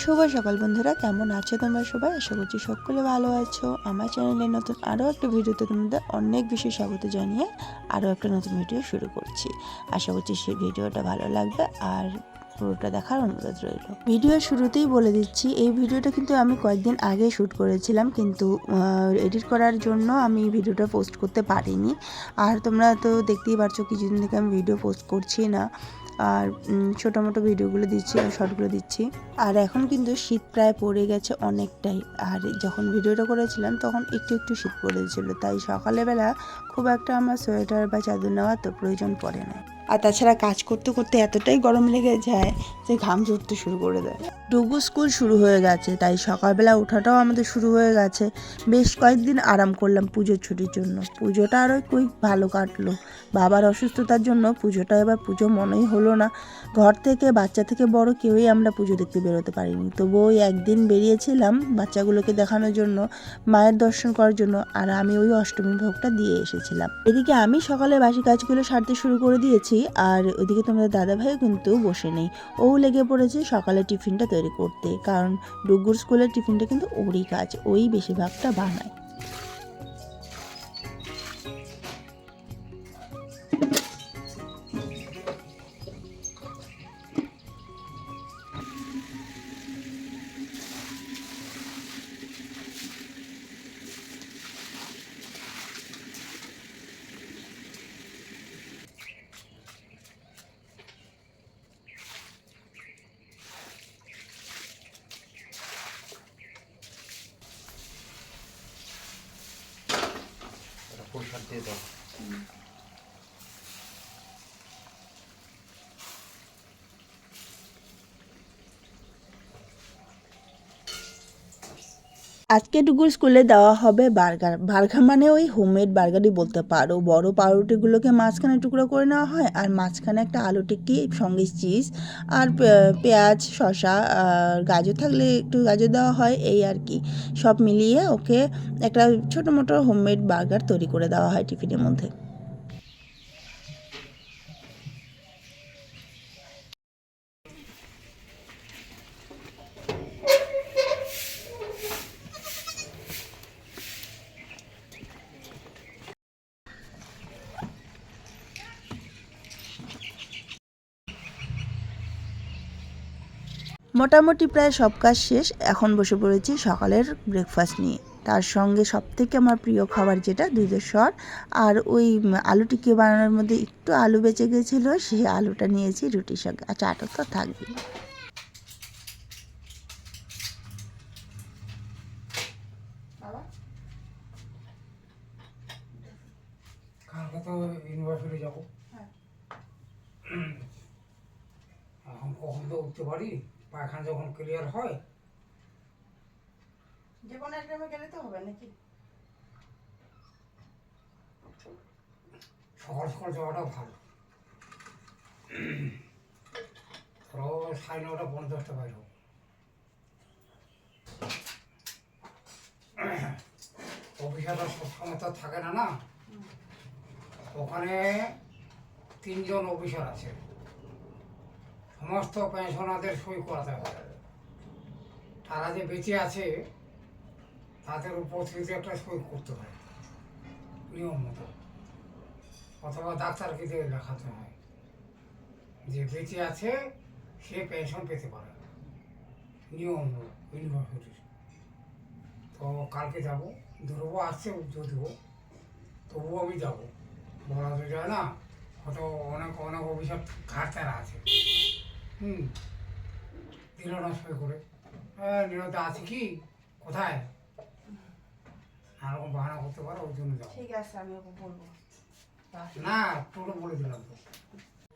শুভ সকাল বন্ধুরা, কেমন আছো তোমরা সবাই? আশা করছি সকলে ভালো আছো। আমার চ্যানেলে নতুন আরও একটা ভিডিওতে তোমাদের অনেক বেশি স্বাগত জানিয়ে আরও একটা নতুন ভিডিও শুরু করছি। আশা করছি সেই ভিডিওটা ভালো লাগবে আর পুরোটা দেখার অনুরোধ রইল। ভিডিওর শুরুতেই বলে দিচ্ছি, এই ভিডিওটা কিন্তু আমি কয়েকদিন আগে শ্যুট করেছিলাম, কিন্তু এডিট করার জন্য আমি ভিডিওটা পোস্ট করতে পারিনি। আর তোমরা তো দেখতেই পারছ, কিছুদিন থেকে আমি ভিডিও পোস্ট করছি না। আর ছোটো মোটো ভিডিওগুলো দিচ্ছি আর শর্টগুলো দিচ্ছি। আর এখন কিন্তু শীত প্রায় পড়ে গেছে অনেকটাই। আর যখন ভিডিওটা করেছিলাম তখন একটু একটু শীত পড়েছিল। তাই সকালবেলা খুব একটা আমার সোয়েটার বা চাদর নেওয়ার তো প্রয়োজন পড়ে না আর তাছাড়া কাজ করতে করতে এতটাই গরম লেগে যায় যে ঘাম ঝরতে শুরু করে দেয়। ডুগু স্কুল শুরু হয়ে গেছে, তাই সকালবেলা ওঠাটাও আমাদের শুরু হয়ে গেছে। বেশ কয়েকদিন আরাম করলাম পুজোর ছুটির জন্য। পুজোটা আরও খুব ভালো কাটলো। বাবার অসুস্থতার জন্য পুজোটা এবার পুজো মনেই হলো না। ঘর থেকে, বাচ্চা থেকে বড় কেউই আমরা পুজো দেখতে বেরোতে পারিনি। তবু ওই একদিন বেরিয়েছিলাম বাচ্চাগুলোকে দেখানোর জন্য, মায়ের দর্শন করার জন্য, আর আমি ওই অষ্টমী ভোগটা দিয়ে এসেছিলাম। এদিকে আমি সকালে বাসি কাজগুলো সারতে শুরু করে দিয়েছি। আর ওদিকে তোমাদের দাদা ভাইও কিন্তু বসে নেই। ও লেগে পড়েছে সকালে টিফিনটা তৈরি করতে, কারণ ডুগুর স্কুলের টিফিনটা কিন্তু ওরই কাজ, ওই বেশিরভাগটা বানায়। এটা পরিষ্কার আজকে টুকুর স্কুলে দেওয়া হবে বার্গার। বার্গার মানে ওই হোমমেড বার্গারই বলতে পারো। বড় পাউরুটিগুলোকে মাঝখানে টুকরো করে নেওয়া হয় আর মাঝখানে একটা আলু টিকি সঙ্গে চিজ আর পেঁয়াজ শশা আর গাজর থাকলে একটু গাজর দেওয়া হয়, এই আর কি। সব মিলিয়ে ওকে একটা ছোটো মোটো হোমমেড বার্গার তৈরি করে দেওয়া হয় টিফিনের মধ্যে। মোটামুটি প্রায় সব কাজ শেষ এখন বসে পড়েছি সকালের ব্রেকফাস্ট নিয়ে। তার সঙ্গে সব থেকে আমার প্রিয় খাবার যেটা দুধের স্বর আর ওই আলু টিকি বানানোর মধ্যে একটু আলু বেঁচে গেছিল সেই আলুটা নিয়েছি রুটির সঙ্গে। আর চাটা তো থাকবে ইউনিভার্সিটি যাব। এখন কখন তো উঠতে পারি? পায়খানা যখন ক্লিয়ার হয় যে কোনো একটা গেলে তো হবে নাকি? সকাল সকাল যাওয়াটা ভালো। ধরো সাড়ে নটা পনেরো দশটা বাইর হোক অফিসাররা সবসময় তো থাকে না না? ওখানে তিনজন অফিসার আছে। সমস্ত পেনশনারদের সই করাতে হয় তারা যে বেঁচে আছে, তাদের উপস্থিতি একটা সই করতে হয়, নিয়ম মতো। অথবা ডাক্তারকে দিয়ে দেখাতে হয় যে বেঁচে আছে, সে পেনশন পেতে পারে নিয়ম ইউনিভার্সিটির তো কালকে যাব ধ্রুব আসছে, যদিও তবুও আমি যাব। বলা যায় না হয়তো অনেক অনেক অফিসার ঘাটতারা আছে। হুম। দিল না সই করে। হ্যাঁ নিরতে আছে কি? কোথায়? এরকম বাহানা করতে পারো ওই জন্য ঠিক আছে আমি ওকে বলব। না বলে দিলাম তো।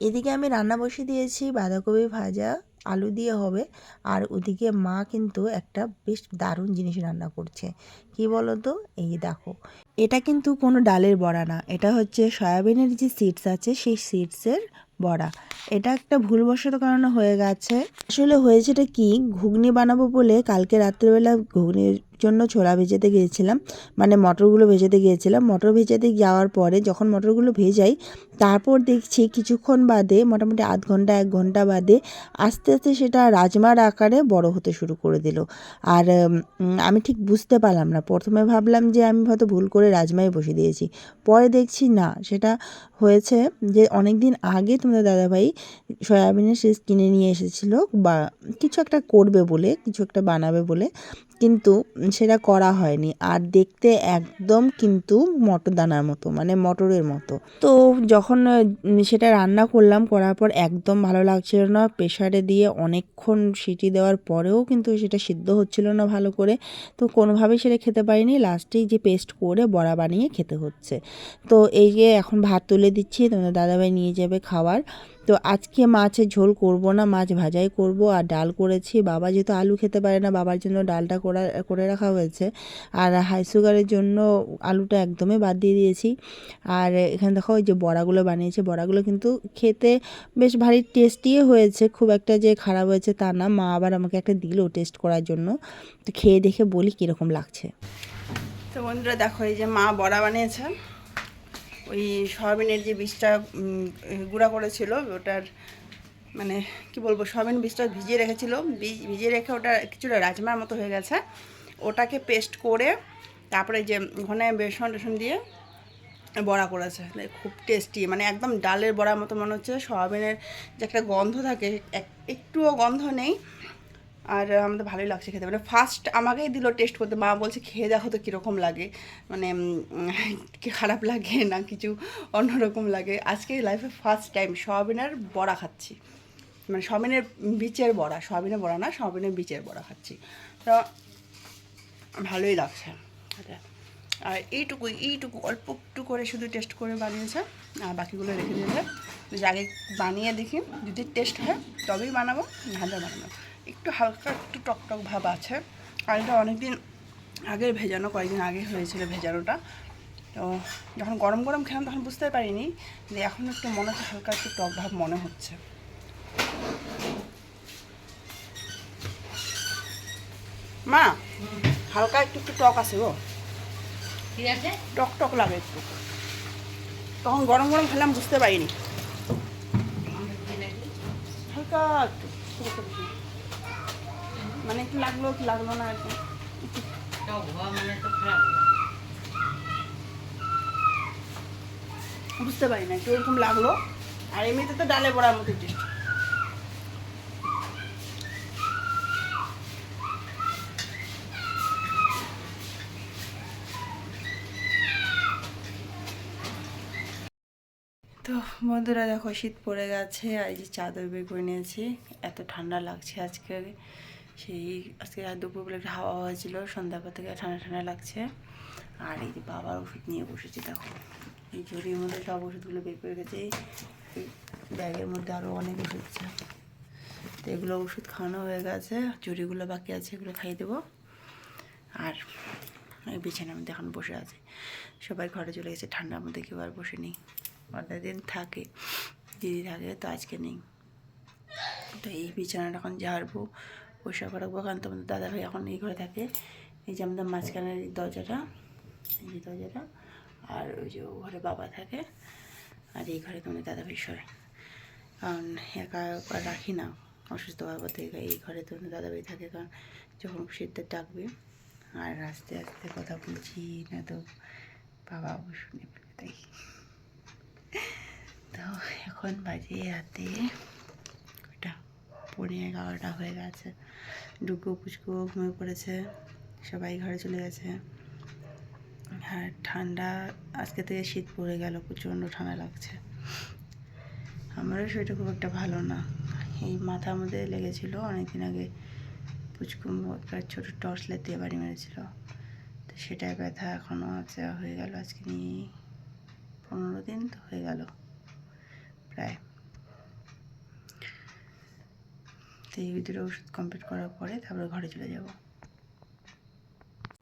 এদিকে আমি রান্না বসিয়ে দিয়েছি বাঁধাকপি ভাজা আলু দিয়ে হবে। আর ওদিকে মা কিন্তু একটা বেশ দারুণ জিনিস রান্না করছে। কি বলো তো এই দেখো এটা কিন্তু কোনো ডালের বড়া না। এটা হচ্ছে সয়াবিনের যে সিডস আছে সেই সিডসের বড়া। এটা একটা ভুলবশত কারণে হয়ে গেছে। আসলে হয়েছেটা কি? ঘুগনি বানাবো বলে কালকে রাত্রেবেলা ঘুগনির জন্য ছোলা ভেজাতে গিয়েছিলাম মানে মটরগুলো ভেজাতে গিয়েছিলাম। মটর ভেজাতে যাওয়ার পরে যখন মটরগুলো ভেজাই, তারপর দেখছি কিছুক্ষণ বাদে, মোটামুটি আধ ঘণ্টা, এক ঘণ্টা বাদে, আস্তে আস্তে সেটা রাজমার আকারে বড় হতে শুরু করে দিল। আর আমি ঠিক বুঝতে পারলাম না। প্রথমে ভাবলাম যে আমি হয়তো ভুল করে রাজমাই বসিয়ে দিয়েছি। পরে দেখছি না, সেটা হয়েছে যে অনেক দিন আগে তোমাদের দাদাভাই সয়াবিনের সিজ কিনে নিয়ে এসেছিল বা কিছু একটা করবে বলে, কিছু একটা বানাবে বলে, কিন্তু সেটা করা হয়নি। আর দেখতে একদম কিন্তু মটর দানার মতো মানে মটরের মতো। তো যখন সেটা রান্না করলাম, করার পর একদম ভালো লাগছিল না। প্রেশারে দিয়ে অনেকক্ষণ সিটি দেওয়ার পরেও কিন্তু সেটা সিদ্ধ হচ্ছিল না ভালো করে। তো কোনোভাবেই সেটা খেতে পারিনি। লাস্টেই যে পেস্ট করে বড়া বানিয়ে খেতে হচ্ছে। তো এই যে এখন ভাত তুলে দিচ্ছি, তোমাদের দাদাভাই নিয়ে যাবে খাবার। তো আজকে মাছের ঝোল করব না, মাছ ভাজাই করব। আর ডাল করেছি। বাবা যেহেতু আলু খেতে পারে না, বাবার জন্য ডালটা করা, করে রাখা হয়েছে। আর হাই সুগারের জন্য আলুটা একদমই বাদ দিয়ে দিয়েছি। আর এখানে দেখো, ওই যে বড়াগুলো বানিয়েছে। বড়াগুলো কিন্তু খেতে বেশ ভারী টেস্টি হয়েছে। খুব একটা যে খারাপ হয়েছে তা না। মা আবার আমাকে একটা দিল টেস্ট করার জন্য। তো খেয়ে দেখে বলি কীরকম লাগছে। তো বন্ধুরা দেখো, এই যে মা বড়া বানিয়েছে। ওই সয়াবিনের যে বীজটা গুঁড়া করেছিল, ওটার মানে কি বলব, সয়াবিন বীজটা ভিজিয়ে রেখেছিল বীজ ভিজিয়ে রেখে ওটা কিছুটা রাজমার মতো হয়ে গেছে। ওটাকে পেস্ট করে তারপরে যে ওখানে বেসন টেসন দিয়ে বড়া করেছে। খুব টেস্টি মানে একদম ডালের বড়ার মতো মনে হচ্ছে। সয়াবিনের যে একটা গন্ধ থাকে, এক- একটুও গন্ধ নেই আর আমাদের ভালোই লাগছে খেতে। মানে ফার্স্ট আমাকেই দিল টেস্ট করতে। মা বলছে, খেয়ে দেখো তো কীরকম লাগে। মানে খারাপ লাগে না কিছু অন্যরকম লাগে। আজকে লাইফে ফার্স্ট টাইম সয়াবিনের বড়া খাচ্ছি। মানে সয়াবিনের বিচের বড়া। সয়াবিনের বড়া না, সয়াবিনের বিচের বড়া খাচ্ছি। তো ভালোই লাগছে। আর এইটুকু এইটুকু, অল্প একটু করে শুধু টেস্ট করে বানিয়েছে। আর বাকিগুলো রেখে দিয়েছে। আগে বানিয়ে দেখি। যদি টেস্ট হয়, তবেই বানাবো নাহলে বানাবো একটু হালকা একটু টক টক ভাব আছে। আর এটা অনেকদিন আগে ভেজানো কয়েকদিন আগে হয়েছিল ভেজানোটা। তো যখন গরম গরম খেলাম তখন বুঝতে পারিনি যে এখন একটু মনে হচ্ছে হালকা একটু টক ভাব মনে হচ্ছে। মা হালকা একটু একটু টক আছে গো। ঠিক আছে? টক টক লাগে একটু। তখন গরম গরম খেলাম বুঝতে পারিনি। হালকা একটু। মানে একটু লাগল, কি লাগল না আর কি। বুঝতে পারি না একটু এরকম লাগল। আর এমনিতে তো ডালে বড়ার মতো টেস্ট তো বন্ধুরা দেখো, শীত পড়ে গেছে, আর যে চাদর বের করে নিয়েছি, এত ঠান্ডা লাগছে আজকে। সেই আজকে দুপুরবেলা একটু হাওয়া হয়েছিল সন্ধ্যা পর থেকে ঠান্ডা ঠান্ডা লাগছে। আর এই যে বাবার ওষুধ নিয়ে বসেছি, দেখো। এই ঝুড়ির মধ্যে সব ওষুধগুলো বের করে গেছে এই ব্যাগের মধ্যে আরও অনেক ওষুধ আছে। তো এগুলো ওষুধ খাওয়ানো হয়ে গেছে ঝুড়িগুলো বাকি আছে, এগুলো খাইয়ে দেবো। আর এই বিছানার মধ্যে এখন বসে আছে। সবাই ঘরে চলে গেছে, ঠান্ডার মধ্যে কেউ আর বসে নেই। অর্ধেক দিন থাকে, দিদি থাকে, তো আজকে নেই। তো এই বিছানাটা এখন ঝাড়বো। পরিষ্কার রাখব, কারণ তোমাদের দাদা ভাই এখন এই ঘরে থাকে। এই যে আমাদের মাঝখানের দরজাটা, এই যে দরজাটা, আর ওই যে ঘরে বাবা থাকে, আর এই ঘরে তোমাদের দাদা ভাই শোয় কারণ একা রাখি না, অসুস্থ বাবা থেকে এই ঘরে তোমাদের দাদা ভাই থাকে, কারণ যখন শীতটা ডাকবে, আর আস্তে আস্তে কথা বলছি না তো বাবা অবশ্য নেবে তাই। তো এখন বাজে রাতে পনেরো এগারোটা হয়ে গেছে। ডুকু পুচকু ঘুমিয়ে পড়েছে। সবাই ঘরে চলে গেছে। আর ঠান্ডা, আজকে থেকে শীত পড়ে গেল, প্রচণ্ড ঠান্ডা লাগছে। আমারও শরীরটা খুব একটা ভালো না। এই মাথার মধ্যে লেগেছিল, অনেকদিন আগে পুচকু একটা ছোটো টর্চ লাইট দিয়ে বাড়ি মেরেছিল। তো সেটাই ব্যথা এখনও আছে হয়ে গেল, আজকে নিয়ে পনেরো দিন তো হয়ে গেল। প্রায় তো এই দুটো ওষুধ কমপ্লিট করার পরে তারপরে ঘরে চলে যাব।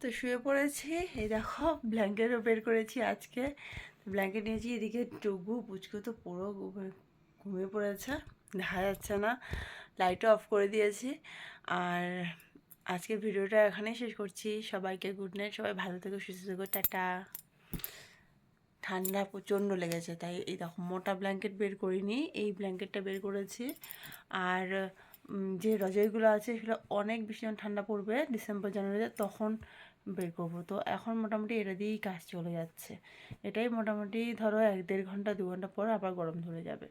তো শুয়ে পড়েছি, এই দেখো, ব্ল্যাঙ্কেটও বের করেছি আজকে। ব্ল্যাঙ্কেট নিয়েছি, এদিকে টুকু পুচকু তো পুরো ঘুমিয়ে পড়েছে, দেখা যাচ্ছে না। লাইটও অফ করে দিয়েছি। আর আজকের ভিডিওটা এখানেই শেষ করছি। সবাইকে গুড নাইট সবাই ভালো থেকো, সুস্থ থেকো, টাটা। ঠান্ডা প্রচণ্ড লেগেছে, তাই এই দেখো, মোটা ব্ল্যাঙ্কেট বের করিনি, এই ব্ল্যাঙ্কেটটা বের করেছি। আর যে রজইগুলো আছে, সেগুলো অনেক বেশি যখন ঠান্ডা পড়বে ডিসেম্বর, জানুয়ারিতে, তখন বের করব। তো এখন মোটামুটি এটা দিয়েই কাজ চলে যাচ্ছে। এটাই মোটামুটি ধরো এক দেড় ঘণ্টা, দু ঘণ্টা পর আবার গরম ধরে যাবে।